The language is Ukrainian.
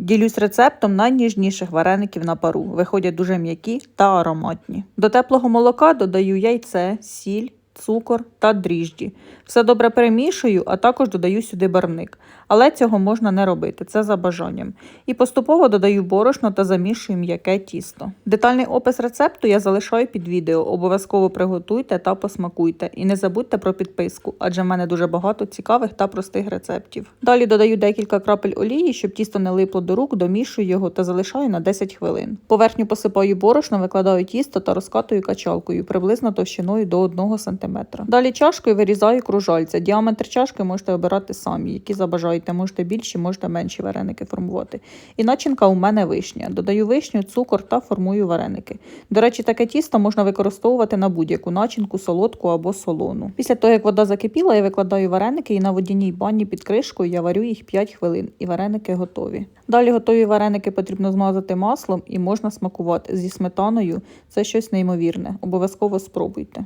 Ділюсь рецептом найніжніших вареників на пару. Виходять дуже м'які та ароматні. До теплого молока додаю яйце, сіль, цукор та дріжджі. Все добре перемішую, а також додаю сюди барвник. Але цього можна не робити, це за бажанням. І поступово додаю борошно та замішую м'яке тісто. Детальний опис рецепту я залишаю під відео. Обов'язково приготуйте та посмакуйте. І не забудьте про підписку, адже в мене дуже багато цікавих та простих рецептів. Далі додаю декілька крапель олії, щоб тісто не липло до рук, домішую його та залишаю на 10 хвилин. Поверхню посипаю борошном, викладаю тісто та розкатую качалкою приблизно товщиною до 1 см. Далі чашкою вирізаю кружальця. Діаметр чашки можете обирати самі, які забажаєте. Можете більші, можете менші вареники формувати. І начинка у мене вишня. Додаю вишню, цукор та формую вареники. До речі, таке тісто можна використовувати на будь-яку начинку, солодку або солону. Після того, як вода закипіла, я викладаю вареники і на водяній бані під кришкою я варю їх 5 хвилин, і вареники готові. Далі готові вареники потрібно змазати маслом і можна смакувати зі сметаною. Це щось неймовірне. Обов'язково спробуйте.